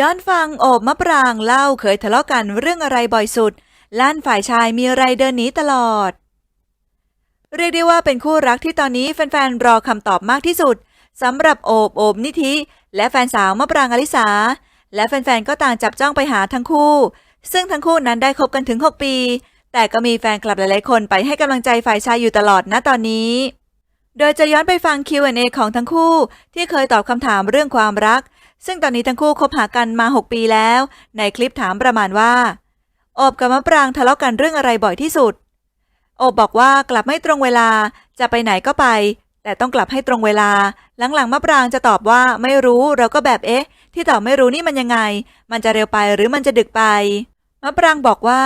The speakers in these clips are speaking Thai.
ย้อนฟังโอบมะปรางเล่าเคยทะเลาะกันเรื่องอะไรบ่อยสุด ล้านฝ่ายชายมีอะไรเดินหนีตลอด เรียกได้ว่าเป็นคู่รักที่ตอนนี้แฟนๆรอคำตอบมากที่สุดสำหรับโอบโอบนิธิและแฟนสาวมะปรางอลิสา และแฟนๆก็ต่างจับจ้องไปหาทั้งคู่ ซึ่งทั้งคู่นั้นได้คบกันถึง 6 ปี แต่ก็มีแฟนคลับหลายๆคนไปให้กำลังใจฝ่ายชายอยู่ตลอดณตอนนี้ โดยจะย้อนไปฟัง Q&A ของทั้งคู่ ที่เคยตอบคำถามเรื่องความรัก ซึ่งตอนนี้ทั้งคู่คบหากันมา 6 ปีแล้ว ในคลิปถามประมาณว่า อบกับมะปรางทะเลาะกันเรื่องอะไรบ่อยที่สุด อบบอกว่ากลับไม่ตรงเวลาจะไปไหนก็ไป แต่ต้องกลับให้ตรงเวลา หลังๆมะปรางจะตอบว่าไม่รู้เราก็แบบเอ๊ะ ที่ตอบไม่รู้นี่มันยังไง มันจะเร็วไปหรือมันจะดึกไปมะปรางบอกว่า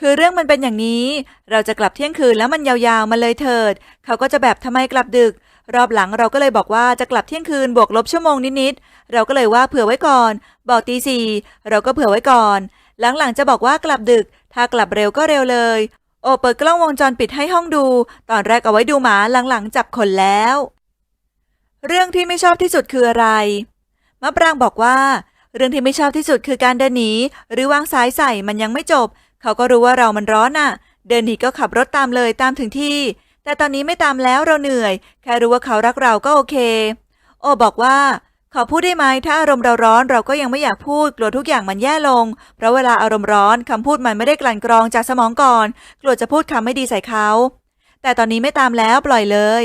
คือเรื่องมันเป็นอย่างนี้ เราจะกลับเที่ยงคืนแล้วมันยาวๆมาเลยเถิด เขาก็จะแบบทำไมกลับดึก รอบหลังเราก็เลยบอกว่าจะกลับเที่ยงคืนบวกลบชั่วโมงนิดๆ เราก็เลยว่าเผื่อไว้ก่อน บอกตีสี่เราก็เผื่อไว้ก่อน หลังๆจะบอกว่ากลับดึก ถ้ากลับเร็วก็เร็วเลย โอเปิดกล้องวงจรปิดให้ห้องดู ตอนแรกเอาไว้ดูหมาหลังๆ จับคนแล้ว เรื่องที่ไม่ชอบที่สุดคืออะไร มะปรางบอกว่า เรื่องที่ไม่ชอบที่สุดคือการเดินหนีหรือวางสายใส่มันยังไม่จบ เขาก็รู้ว่าเรามันร้อนน่ะ เดินหนีก็ขับรถตามเลยตามถึงที่ แต่ตอนนี้ไม่ตามแล้วเราเหนื่อย แค่รู้ว่าเขารักเราก็โอเค โอบอกว่า ขอพูดได้ไหมถ้าอารมณ์เราร้อนเราก็ยังไม่อยากพูด กลัวทุกอย่างมันแย่ลง เพราะเวลาอารมณ์ร้อนคำพูดมันไม่ได้กลั่นกรองจากสมองก่อน กลัวจะพูดคำไม่ดีใส่เขา แต่ตอนนี้ไม่ตามแล้วปล่อยเลย